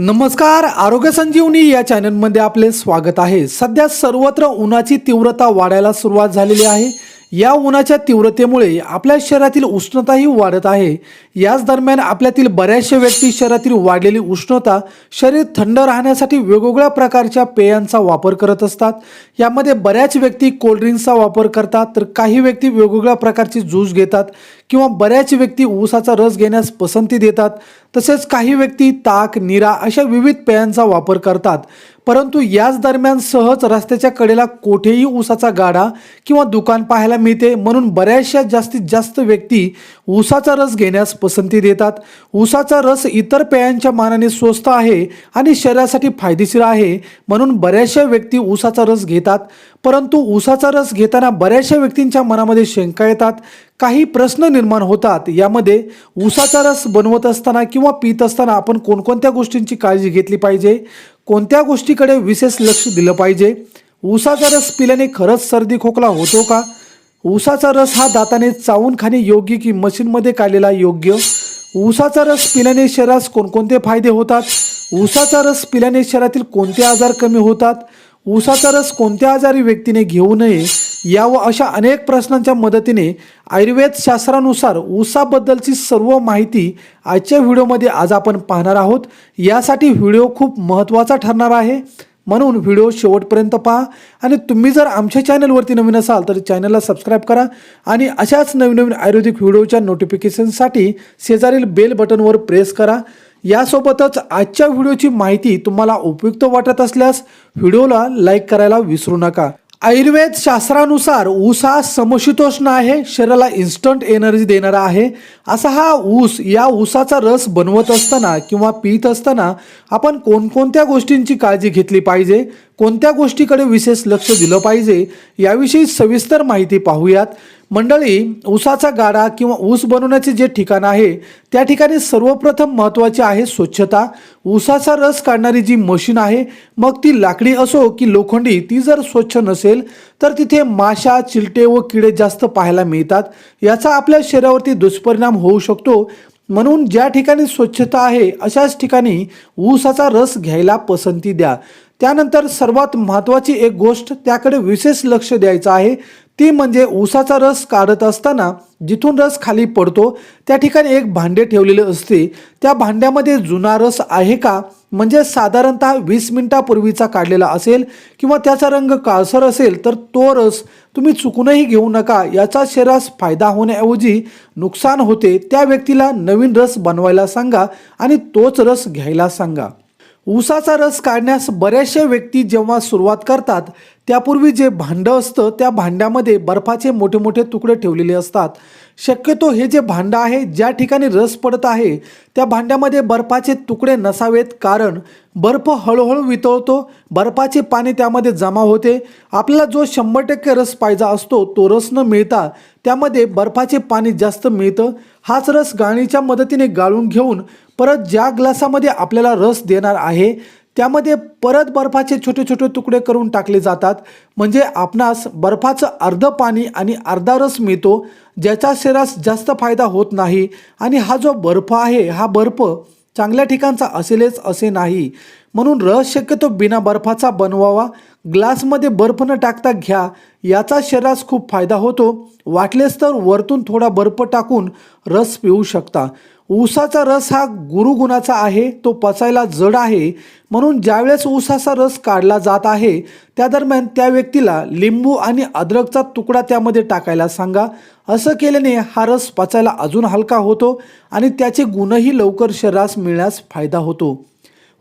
नमस्कार आरोग्य संजीवनी या चॅनलमध्ये आपले स्वागत आहे. सध्या सर्वत्र उन्हाची तीव्रता वाढायला सुरुवात झालेली आहे. या उन्हाच्या तीव्रतेमुळे आपल्या शरीरातील उष्णताही वाढत आहे. याच दरम्यान आपल्यातील बऱ्याचशा व्यक्ती शरीरातील वाढलेली उष्णता शरीर थंड राहण्यासाठी वेगवेगळ्या प्रकारच्या पेयांचा वापर करत असतात. यामध्ये बऱ्याच व्यक्ती कोल्ड्रिंक्सचा वापर करतात तर काही व्यक्ती वेगवेगळ्या प्रकारची ज्यूस घेतात. किंवा बऱ्याच व्यक्ती ऊसाचा रस घेण्यास पसंती देतात तसेच काही व्यक्ती ताक निरा अशा विविध पेयांचा वापर करतात. परंतु याच दरम्यान सहज रस्त्याच्या कडेला कोठेही ऊसाचा गाडा किंवा दुकान पाहायला मिळते म्हणून बऱ्याचशा जास्तीत जास्त व्यक्ती ऊसाचा रस घेण्यास पसंती देतात. ऊसाचा रस इतर पेयांच्या मानाने स्वस्त आहे आणि शरीरासाठी फायदेशीर आहे म्हणून बऱ्याचशा व्यक्ती ऊसाचा रस घेतात. परंतु ऊसाचा रस घेताना बऱ्याचशा व्यक्तींच्या मनामध्ये शंका येतात काही प्रश्न निर्माण होतात. यामध्ये ऊसाचा रस बनवत असताना किंवा पित असताना आपण कोणकोणत्या गोष्टींची काळजी घेतली पाहिजे? कोणत्या गोष्टीकडे विशेष लक्ष दिलं पाहिजे? ऊसाचा रस पिल्याने खरंच सर्दी खोकला होतो का? ऊसाचा रस हा दाताने चावून खाणे योग्य की मशीनमध्ये काढलेला योग्य? ऊसाचा रस पिल्याने शरीरास कोणकोणते फायदे होतात? ऊसाचा रस पिल्याने शरीरातील कोणते आजार कमी होतात? ऊसाचा रस कोणत्या आजारी व्यक्तीने घेऊ नये या व अशा अनेक प्रश्नांच्या मदतीने आयुर्वेद शास्त्रानुसार ऊसाबद्दलची सर्व माहिती आजच्या व्हिडिओमध्ये आज आपण पाहणार आहोत. यासाठी व्हिडिओ खूप महत्त्वाचा ठरणार आहे. म्हणून व्हिडिओ शेवटपर्यंत पहा आणि तुम्ही जर आमच्या चॅनलवरती नवीन असाल तर चॅनलला सबस्क्राईब करा आणि अशाच नवीन नवीन आयुर्वेदिक व्हिडिओच्या नोटिफिकेशनसाठी शेजारील बेल बटनवर प्रेस करा. यासोबतच आजच्या व्हिडिओची माहिती तुम्हाला उपयुक्त वाटत असल्यास व्हिडिओला लाईक करायला विसरू नका. आयुर्वेद शास्त्रानुसार ऊस हा समशीतोष्ण आहे शरीराला इन्स्टंट एनर्जी देणारा आहे. असा हा ऊस या ऊसाचा रस बनवत असताना किंवा पित असताना आपण कोणकोणत्या गोष्टींची काळजी घेतली पाहिजे कोणत्या गोष्टीकडे विशेष लक्ष दिलं पाहिजे याविषयी सविस्तर माहिती पाहूयात. मंडळी ऊसाचा गाडा किंवा ऊस बनवण्याचे जे ठिकाण आहे त्या ठिकाणी सर्वप्रथम महत्त्वाचे आहे स्वच्छता. ऊसाचा रस काढणारी जी मशीन आहे मग ती लाकडी असो की लोखंडी ती जर स्वच्छ नसेल तर तिथे माशा चिलटे व किडे जास्त पाहायला मिळतात. याचा आपल्या शरीरावरती दुष्परिणाम होऊ शकतो. म्हणून ज्या ठिकाणी स्वच्छता आहे अशाच ठिकाणी ऊसाचा रस घ्यायला पसंती द्या. त्यानंतर सर्वात महत्त्वाची एक गोष्ट त्याकडे विशेष लक्ष द्यायचं आहे. ती म्हणजे ऊसाचा रस काढत असताना जिथून रस खाली पडतो त्या ठिकाणी एक भांडे ठेवलेले असते. त्या भांड्यामध्ये जुना रस आहे का? म्हणजे साधारणतः वीस मिनिटापूर्वीचा काढलेला असेल किंवा त्याचा रंग काळसर असेल तर तो रस तुम्ही चुकूनही घेऊ नका. याचा शरीरास फायदा होण्याऐवजी नुकसान होते. त्या व्यक्तीला नवीन रस बनवायला सांगा आणि तोच रस घ्यायला सांगा. ऊसाचा रस काढण्यास बऱ्याचशा व्यक्ती जेव्हा सुरुवात करतात त्यापूर्वी जे भांडं असतं त्या भांड्यामध्ये बर्फाचे मोठे मोठे तुकडे ठेवलेले असतात. शक्यतो हे जे भांडं आहे ज्या ठिकाणी रस पडत आहे त्या भांड्यामध्ये बर्फाचे तुकडे नसावेत कारण बर्फ हळूहळू वितळतो बर्फाचे पाणी त्यामध्ये जमा होते. आपल्याला जो शंभर टक्के रस पाहिजे असतो तो रस न मिळता त्यामध्ये बर्फाचे पाणी जास्त मिळतं. हाच रस गाळणीच्या मदतीने गाळून घेऊन परत ज्या ग्लासामध्ये आपल्याला रस देणार आहे त्यामध्ये परत बर्फाचे छोटे छोटे तुकडे करून टाकले जातात. म्हणजे आपणास बर्फाचं अर्ध पाणी आणि अर्धा रस मिळतो ज्याचा शरीरास जास्त फायदा होत नाही. आणि हा जो बर्फ आहे हा बर्फ चांगल्या ठिकाणचा असेलच असे नाही. म्हणून रस शक्यतो बिना बर्फाचा बनवावा. ग्लासमध्ये बर्फ न टाकता घ्या. याचा शरीरास खूप फायदा होतो. वाटलेस तर वरतून थोडा बर्फ टाकून रस पिऊ शकता. ऊसाचा रस हा गुरुगुणाचा आहे तो पचायला जड आहे. म्हणून ज्यावेळेस ऊसाचा रस काढला जात आहे त्या दरम्यान त्या व्यक्तीला लिंबू आणि अद्रकचा तुकडा त्यामध्ये टाकायला सांगा. असं केल्याने हा रस पचायला अजून हलका होतो आणि त्याचे गुणही लवकर शरीरास मिळण्यास फायदा होतो.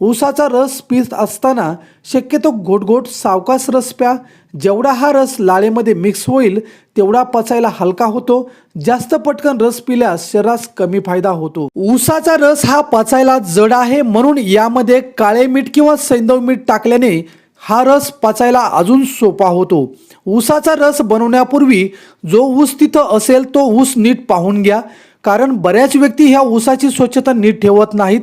ऊसाचा रस पीत असताना शक्यतो घोटघोट सावकास रस प्या. जेवढा हा रस लाळेमध्ये मिक्स होईल तेवढा पचायला हलका होतो. जास्त पटकन रस पिल्यास शरीरास कमी फायदा होतो. ऊसाचा रस हा पचायला जड आहे म्हणून यामध्ये काळे मीठ किंवा सैंदव मीठ टाकल्याने हा रस पचायला अजून सोपा होतो. ऊसाचा रस बनवण्यापूर्वी जो ऊस तिथं असेल तो ऊस नीट पाहून घ्या. कारण बऱ्याच व्यक्ती ह्या ऊसाची स्वच्छता नीट ठेवत नाहीत.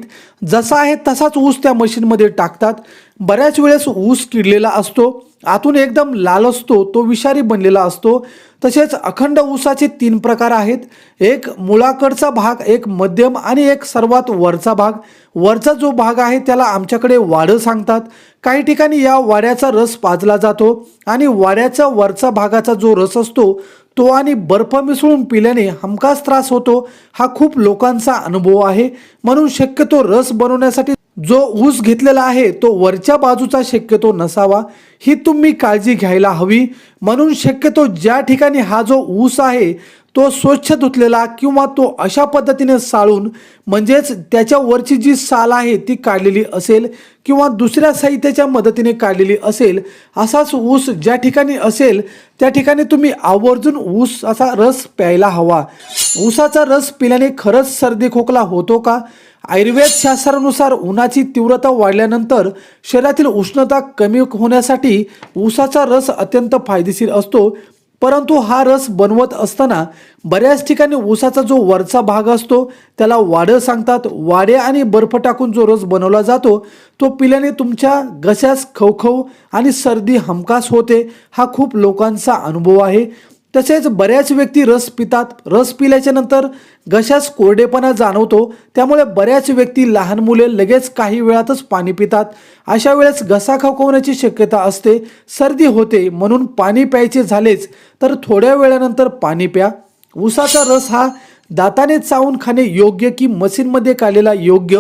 जसा आहे तसाच ऊस त्या मशीनमध्ये टाकतात. बऱ्याच वेळेस ऊस किडलेला असतो. आतून एकदम लाल असतो तो विषारी बनलेला असतो. तसेच अखंड ऊसाचे तीन प्रकार आहेत. एक मुळाकडचा भाग एक मध्यम आणि एक सर्वात वरचा भाग. वरचा जो भाग आहे त्याला आमच्याकडे वाडं सांगतात. काही ठिकाणी या वाड्याचा रस पाजला जातो आणि वाड्याचा वरचा भागाचा जो रस असतो तो आणि बर्फ मिसळून पिल्याने हमखास त्रास होतो हा खूप लोकांचा अनुभव आहे. म्हणून शक्यतो रस बनवण्यासाठी जो ऊस घेतलेला आहे तो वरच्या बाजूचा शक्यतो नसावा. ही तुम्ही काळजी घ्यायला हवी. म्हणून शक्यतो ज्या ठिकाणी हा जो ऊस आहे तो स्वच्छ धुतलेला किंवा तो अशा पद्धतीने साळून म्हणजेच त्याच्यावरची जी साल आहे ती काढलेली असेल किंवा दुसऱ्या साहित्याच्या मदतीने काढलेली असेल असाच ऊस ज्या ठिकाणी असेल त्या ठिकाणी तुम्ही आवर्जून ऊस असा रस प्यायला हवा. ऊसाचा रस पिल्याने खरंच सर्दी खोकला होतो का? आयुर्वेद शास्त्रानुसार उन्हाची तीव्रता वाढल्यानंतर शरीरातील उष्णता कमी होण्यासाठी ऊसाचा रस अत्यंत फायदेशीर असतो. परंतु हा रस बनवत असताना बऱ्याच ठिकाणी ऊसाचा जो वरचा भाग असतो त्याला वाडं सांगतात. वाडे आणि बर्फ टाकून जो रस बनवला जातो तो पिल्याने तुमच्या घशास खवखव आणि सर्दी हमखास होते. हा खूप लोकांचा अनुभव आहे. तसेच बऱ्याच व्यक्ती रस पितात. रस पिल्याच्या नंतर घशास कोरडेपणा जाणवतो. त्यामुळे बऱ्याच व्यक्ती लहान मुले लगेच काही वेळातच पाणी पितात. अशा वेळेस घसा खवखवण्याची शक्यता असते. सर्दी होते म्हणून पाणी प्यायचे झालेच. तर थोड्या वेळानंतर पाणी प्या. उसाचा रस हा दाताने चावून खाणे योग्य की मशीनमध्ये काढलेला योग्य?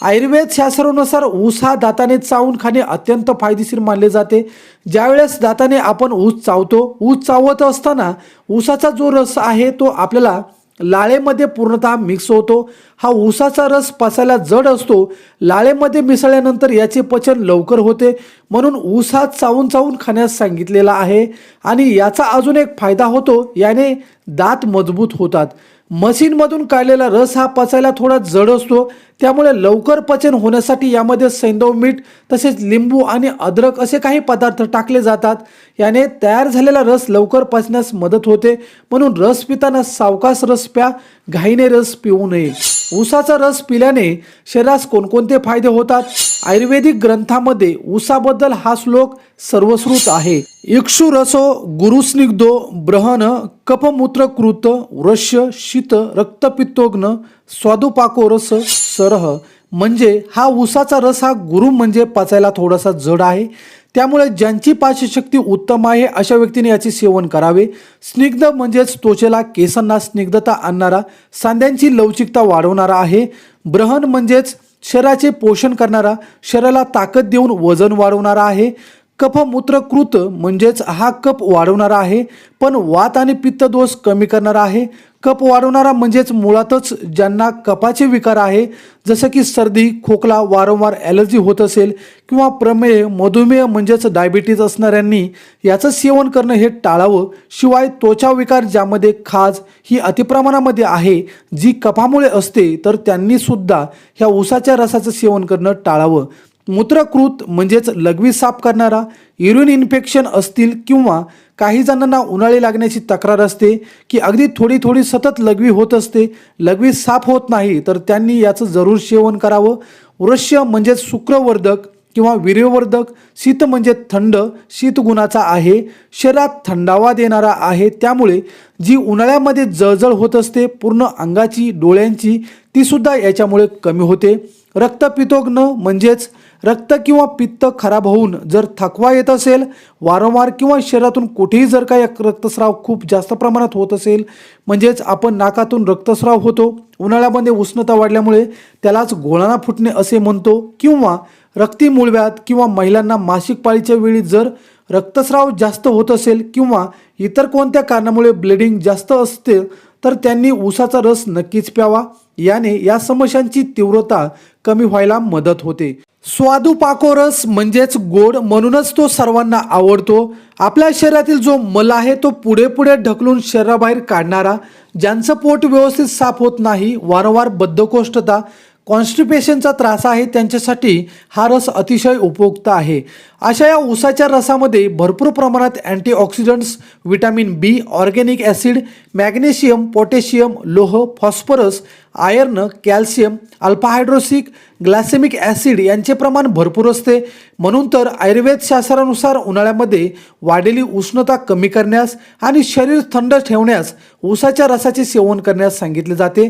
आयुर्वेद शास्त्रानुसार ऊस हा दाताने चावून खाणे अत्यंत फायदेशीर मानले जाते. ज्यावेळेस दाताने आपण ऊस चावतो ऊस चावत असताना ऊसाचा जो रस आहे तो आपल्याला लाळेमध्ये पूर्णतः मिक्स होतो. हा ऊसाचा रस पचायला जड असतो. लाळेमध्ये मिसळल्यानंतर याचे पचन लवकर होते. म्हणून ऊस हा चावून चावून खाण्यास सांगितलेला आहे. आणि याचा अजून एक फायदा होतो याने दात मजबूत होतात. मशीनमधून काढलेला रस हा पचायला थोडा जड असतो. त्यामुळे लवकर पचन होण्यासाठी यामध्ये सैंदव मीठ तसेच लिंबू आणि अद्रक असे काही पदार्थ टाकले जातात. याने तयार झालेला रस लवकर पचण्यास मदत होते. म्हणून रस पिताना सावकाश रस प्या. घाईने रस पिऊ नये. ऊसाचा रस पिल्याने शरीरास कोणकोणते फायदे होतात? आयुर्वेदिक ग्रंथामध्ये ऊसाबद्दल हा श्लोक सर्वश्रुत आहे. इक्षुरसो गुरुस्निग्धो ब्रहण कपमूत्रकृत वृश्य शीत रक्तपित्तोग्न स्वादुपाको रस सरह. म्हणजे हा उसाचा रस हा गुरु म्हणजे पचायला थोडासा जड आहे. त्यामुळे ज्यांची पाचशक्ती उत्तम आहे अशा व्यक्तीने याचे सेवन करावे. स्निग्ध म्हणजेच त्वचेला केसांना स्निग्धता आणणारा सांध्यांची लवचिकता वाढवणारा आहे. ब्रहण म्हणजेच शरीराचे पोषण करणारा शरीराला ताकद देऊन वजन वाढवणारा आहे. कफमूत्रकृत म्हणजेच हा कप वाढवणारा आहे पण वात आणि पित्त दोष कमी करणारा आहे. कप वाढवणारा म्हणजेच मुळातच ज्यांना कपाचे विकार आहे जसं की सर्दी खोकला वारंवार ॲलर्जी होत असेल किंवा प्रमेय मधुमेह म्हणजेच डायबिटीज असणाऱ्यांनी याचं सेवन करणं हे टाळावं. शिवाय त्वचा विकार ज्यामध्ये खाज ही अतिप्रमाणामध्ये आहे जी कपामुळे असते तर त्यांनीसुद्धा ह्या उसाच्या रसाचं सेवन करणं टाळावं. मूत्रकृत म्हणजेच लघवी साफ करणारा युरिन इन्फेक्शन असतील किंवा काही जणांना उन्हाळी लागण्याची तक्रार असते की अगदी थोडी थोडी सतत लघवी होत असते लघवी साफ होत नाही तर त्यांनी याचं जरूर सेवन करावं. वृश्य म्हणजेच शुक्रवर्धक किंवा वीर्यवर्धक शीत म्हणजे थंड शीतगुणाचा आहे शरीरात थंडावा देणारा आहे त्यामुळे जी उन्हाळ्यामध्ये जळजळ होत असते पूर्ण अंगाची डोळ्यांची तीसुद्धा याच्यामुळे कमी होते. रक्तपितोग्न म्हणजेच रक्त किंवा पित्त खराब होऊन जर थकवा येत असेल वारंवार किंवा शरीरातून कुठेही जर काही रक्तस्राव खूप जास्त प्रमाणात होत असेल म्हणजेच आपण नाकातून रक्तस्राव होतो उन्हाळ्यामध्ये उष्णता वाढल्यामुळे त्यालाच गोळाना फुटणे असे म्हणतो किंवा रक्ती मुळव्यात किंवा महिलांना मासिक पाळीच्या वेळी जर रक्तस्राव जास्त होत असेल किंवा इतर कोणत्या कारणामुळे ब्लिडिंग जास्त असते तर त्यांनी ऊसाचा रस नक्कीच प्यावा. याने या समस्यांची तीव्रता कमी व्हायला मदत होते. स्वादू पाको रस म्हणजेच गोड म्हणूनच तो सर्वांना आवडतो. आपल्या शरीरातील जो मल आहे तो पुढे पुढे ढकलून शरीराबाहेर काढणारा ज्यांचं पोट व्यवस्थित साफ होत नाही वारंवार बद्धकोष्ठता कॉन्स्टिपेशनचा त्रास आहे त्यांच्यासाठी हा रस अतिशय उपयुक्त आहे. अशा या ऊसाच्या रसामध्ये भरपूर प्रमाणात antioxidants vitamin B organic acid magnesium potassium लोह phosphorus iron calcium अल्फाहायड्रोसिक glycemic glycemic acid यांचे प्रमाण भरपूर असते. म्हणून तर आयुर्वेद शास्त्रानुसार उन्हाळ्यामध्ये वाढलेली उष्णता कमी करण्यास आणि शरीर थंड ठेवण्यास ऊसाच्या रसाचे सेवन करण्यास सांगितले जाते.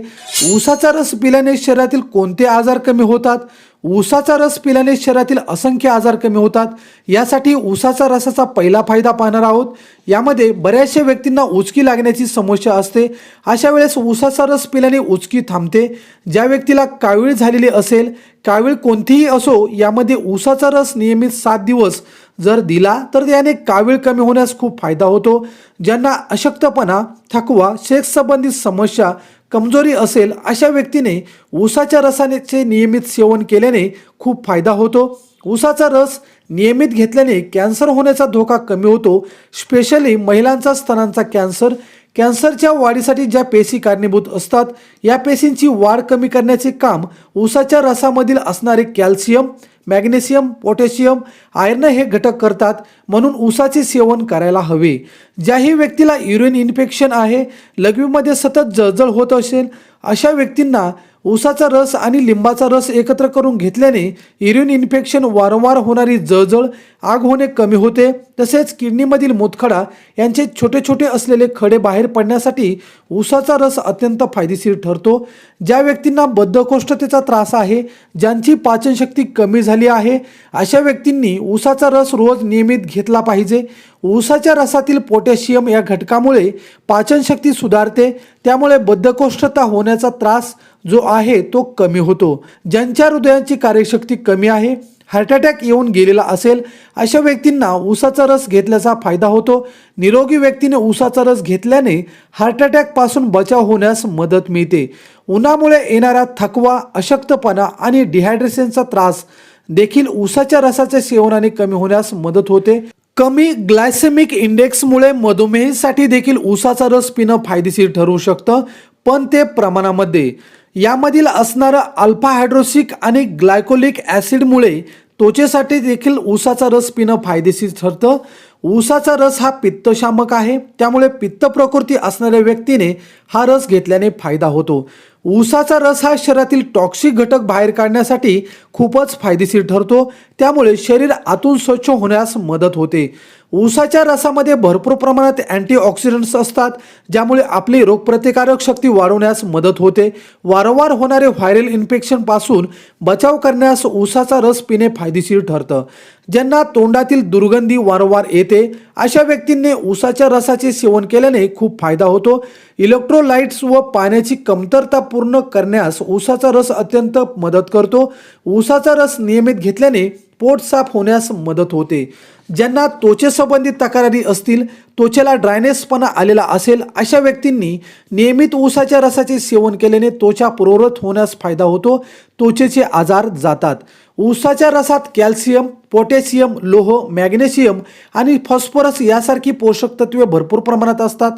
ऊसाचा रस पिल्याने शरीरातील कोणते आजार कमी होतात? ऊसाचा रस पिल्याने शरीरातील असंख्य आजार कमी होतात. यासाठी ऊसाचा रसाचा पहिला फायदा पाहणार आहोत. यामध्ये बऱ्याचशा व्यक्तींना उचकी लागण्याची समस्या असते. अशा वेळेस ऊसाचा रस पिल्याने उचकी थांबते. ज्या व्यक्तीला कावीळ झालेली असेल कावीळ कोणतीही असो यामध्ये ऊसाचा रस नियमित सात दिवस जर दिला तर याने कावीळ कमी होण्यास खूप फायदा होतो ज्यांना अशक्तपणा थकवा सेक्स संबंधित समस्या कमजोरी असेल अशा व्यक्तीने ऊसाच्या रसाचे नियमित सेवन केल्याने खूप फायदा होतो. ऊसाचा रस नियमित घेतल्याने कॅन्सर होण्याचा धोका कमी होतो. स्पेशली महिलांचा स्तनांचा कॅन्सर कॅन्सरच्या वाढीसाठी ज्या पेशी कारणीभूत असतात या पेशींची वाढ कमी करण्याचे काम ऊसाच्या रसामधील असणारे कॅल्शियम मॅग्नेशियम पोटॅशियम आयर्न हे घटक करतात म्हणून ऊसाचे सेवन करायला हवे. ज्याही व्यक्तीला युरिन इन्फेक्शन आहे लघवीमध्ये सतत जळजळ होत असेल अशा व्यक्तींना ऊसाचा रस आणि लिंबाचा रस एकत्र करून घेतल्याने युरिन इन्फेक्शन वारंवार होणारी जळजळ आग होणे कमी होते. तसेच किडनीमधील मोतखडा यांचे छोटे छोटे असलेले खडे बाहेर पडण्यासाठी ऊसाचा रस अत्यंत फायदेशीर ठरतो. ज्या व्यक्तींना बद्धकोष्ठतेचा त्रास आहे ज्यांची पाचनशक्ती कमी झाली आहे अशा व्यक्तींनी ऊसाचा रस रोज नियमित घेतला पाहिजे. ऊसाच्या रसातील पोटॅशियम या घटकामुळे पाचनशक्ती सुधारते. त्यामुळे बद्धकोष्ठता होण्याचा त्रास जो आहे तो कमी होतो. ज्यांच्या हृदयाची कार्यशक्ती कमी आहे हार्ट अटॅक येऊन गेलेला असेल अशा व्यक्तींना ऊसाचा रस घेतल्याचा फायदा होतो. निरोगी व्यक्तीने ऊसाचा रस घेतल्याने हार्ट अटॅकपासून बचाव होण्यास मदत मिळते. उन्हामुळे येणारा थकवा अशक्तपणा आणि डिहायड्रेशनचा त्रास देखील ऊसाच्या रसाच्या सेवनाने कमी होण्यास मदत होते. कमी ग्लायसेमिक इंडेक्समुळे मधुमेहीसाठी देखील ऊसाचा रस पिणं फायदेशीर ठरू शकतं पण ते प्रमाणामध्ये. यामधील असणारं अल्फा हायड्रोसिक आणि ग्लायकोलिक ॲसिडमुळे त्वचेसाठी देखील ऊसाचा रस पिणं फायदेशीर ठरतं. ऊसाचा रस हा पित्तशामक आहे त्यामुळे पित्त प्रकृती असणाऱ्या व्यक्तीने हा रस घेतल्याने फायदा होतो. ऊसाचा रस हा शरीरातील टॉक्सिक घटक बाहेर काढण्यासाठी खूपच फायदेशीर ठरतो. त्यामुळे शरीर आतून स्वच्छ होण्यास मदत होते. ऊसाच्या रसामध्ये भरपूर प्रमाणात अँटीऑक्सिडंट्स असतात ज्यामुळे आपली रोगप्रतिकारक शक्ती वाढवण्यास मदत होते. वारंवार होणारे व्हायरल इन्फेक्शनपासून बचाव करण्यास ऊसाचा रस पिणे फायदेशीर ठरतं. ज्यांना तोंडातील दुर्गंधी वारंवार येते अशा व्यक्तींनी ऊसाच्या रसाचे सेवन केल्याने खूप फायदा होतो. इलेक्ट्रोलाइट्स व पाण्याची कमतरता पूर्ण करण्यास ऊसाचा रस अत्यंत मदत करतो. ऊसाचा रस नियमित घेतल्याने पोट साफ होण्यास मदत होते. ज्यांना त्वचेसंबंधित तक्रारी असतील त्वचेला ड्रायनेसपणा आलेला असेल अशा व्यक्तींनी नियमित ऊसाच्या रसाचे सेवन केल्याने त्वचा पूर्ववत होण्यास फायदा होतो. त्वचेचे आजार जातात. ऊसाच्या रसात कॅल्शियम पोटॅशियम लोह मॅग्नेशियम आणि फॉस्फरस यासारखी पोषक तत्वे भरपूर प्रमाणात असतात.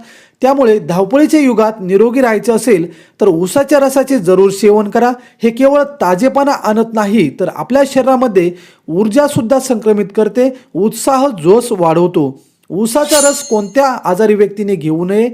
त्यामुळे धावपळीच्या युगात निरोगी राहायचे असेल तर ऊसाच्या रसाचे जरूर सेवन करा. हे केवळ ताजेपणा आणत नाही तर आपल्या शरीरामध्ये ऊर्जासुद्धा संक्रमित करते. उत्साह जोश वाढवतो. ऊसाचा रस कोणत्या आजारी व्यक्तीने घेऊ नये?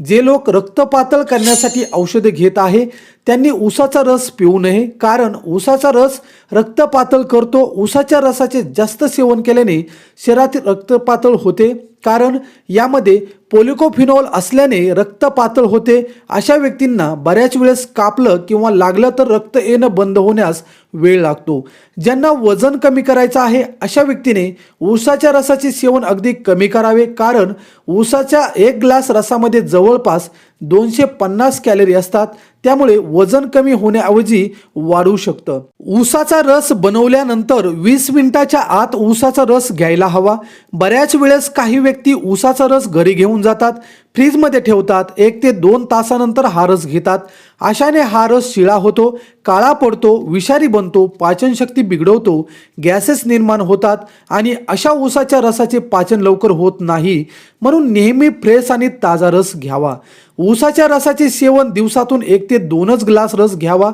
जे लोक रक्तपातळ करण्यासाठी औषधे घेत आहे त्यांनी ऊसाचा रस पिऊ नये कारण ऊसाचा रस रक्तपातळ करतो. ऊसाच्या रसाचे जास्त सेवन केल्याने शरीरातील रक्तपातळ होते कारण यामध्ये पोलिकोफिनॉल असल्याने रक्त पातळ होते. अशा व्यक्तींना बऱ्याच वेळेस कापलं किंवा लागलं तर रक्त येणं बंद होण्यास वेळ लागतो. ज्यांना वजन कमी करायचं आहे अशा व्यक्तीने ऊसाच्या रसाचे सेवन अगदी कमी करावे कारण ऊसाच्या एक ग्लास रसामध्ये जवळपास दोनशे पन्नास कॅलरी असतात. त्यामुळे वजन कमी होण्याऐवजी वाढू शकतं. ऊसाचा रस बनवल्यानंतर वीस मिनिटाच्या आत ऊसाचा रस घ्यायला हवा. बऱ्याच वेळेस काही व्यक्ती ऊसाचा रस घरी घेऊन जातात. फ्रीजमध्ये ठेवतात. एक ते दोन तासानंतर हा रस घेतात. अशाने हा रस शिळा होतो काळा पडतो विषारी बनतो पाचनशक्ती बिघडवतो गॅसेस निर्माण होतात आणि अशा ऊसाच्या रसाचे पाचन लवकर होत नाही म्हणून नेहमी फ्रेश आणि ताजा रस घ्यावा. ऊसाच्या रसाचे सेवन दिवसातून एक ते दोनच ग्लास रस घ्यावा.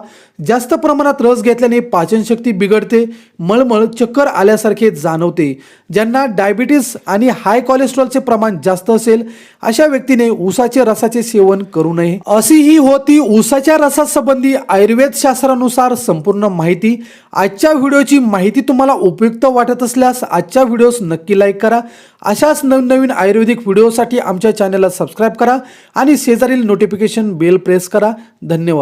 जास्त प्रमाणात रस घेतल्याने पाचनशक्ती बिघडते मळमळ चक्कर आल्यासारखे जाणवते. ज्यांना डायबिटीस आणि हाय कोलेस्ट्रॉलचे प्रमाण जास्त असेल अशा व्यक्तीने ऊसाचे रसाचे सेवन करू नये. अशी ही होती ऊसाच्या रसासंबंधी आयुर्वेद शास्त्रानुसार संपूर्ण माहिती आजच्या व्हिडिओची माहिती तुम्हाला उपयुक्त वाटत असल्यास आजच्या व्हिडिओस नक्की लाईक करा. अशाच नवनवीन आयुर्वेदिक व्हिडिओसाठी आमच्या चॅनलला सबस्क्राईब करा आणि शेजारील नोटिफिकेशन बेल प्रेस करा. धन्यवाद.